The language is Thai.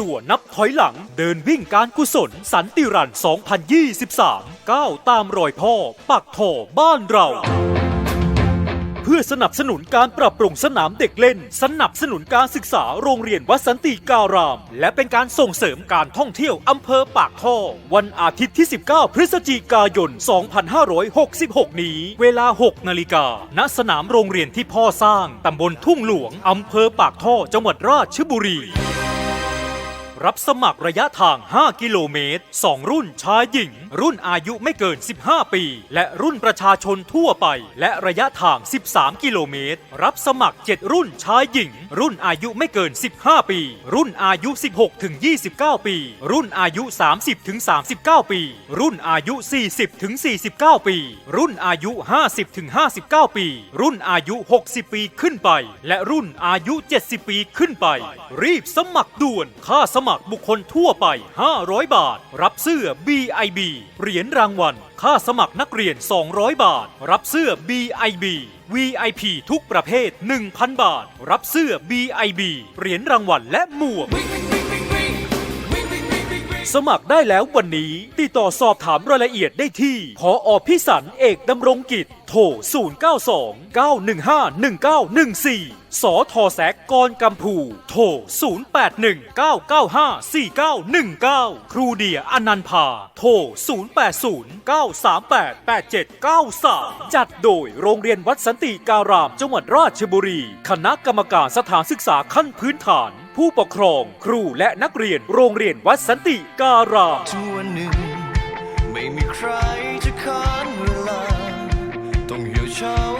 ตัวนับถอยหลัง เดินวิ่งการกุศล สันติรัน 2023 ก้าวตามรอยพ่อ ปักท่อบ้านเราเพื่อสนับสนุนการปรับปรุงสนามเด็กเล่น สนับสนุนการศึกษาโรงเรียนวัดสันติการาม และเป็นการส่งเสริมการท่องเที่ยวอำเภอปากท่อ วันอาทิตย์ที่ 19 พฤศจิกายน 2566 นี้ เวลา 6 นาฬิกา ณ สนามโรงเรียนที่พ่อสร้าง ตำบลทุ่งหลวง อำเภอปากท่อ จังหวัดราชบุรี รับสมัครระยะทาง 5 กิโลเมตร 2 รุ่นชายหญิง รุ่นอายุไม่เกิน 15 ปี และรุ่นประชาชนทั่วไป และระยะทาง 13 กิโลเมตร รับสมัคร 7 รุ่นชายหญิง รุ่นอายุไม่เกิน 15 ปี รุ่นอายุ 16 ถึง 29 ปี รุ่นอายุ 30 ถึง 39 ปี รุ่นอายุ 40 ถึง 49 ปี รุ่นอายุ 50 ถึง 59 ปี รุ่นอายุ 60 ปีขึ้นไป และรุ่นอายุ 70 ปีขึ้นไป รีบสมัครด่วน ค่าสมัครบุคคลทั่วไป 500 บาท รับเสื้อ BIB เหรียญรางวัล ค่าสมัครนักเรียน 200 บาท รับเสื้อ BIB VIP ทุกประเภท 1,000 บาท รับเสื้อ BIB เหรียญรางวัลและหมวก สมัครได้แล้ววันนี้ ติดต่อสอบถามรายละเอียดได้ที่พออพิสันเอกดำรงกิจ โทร 092 915 1914 สอทอแสกกรกัมพูโทร 081 995 4919 ครูเดียอนันต์พา โทร 080 938 8793 จัดโดยโรงเรียนวัดสันติการามจังหวัดราชบุรี คณะกรรมการสถานศึกษาขั้นพื้นฐานผู้ปกครอง ครูและนักเรียนโรงเรียนวัดสันติการาม ถึงวันหนึ่ง ไม่มีใครจะค้านเวลา ต้องเหี่ยวเฉา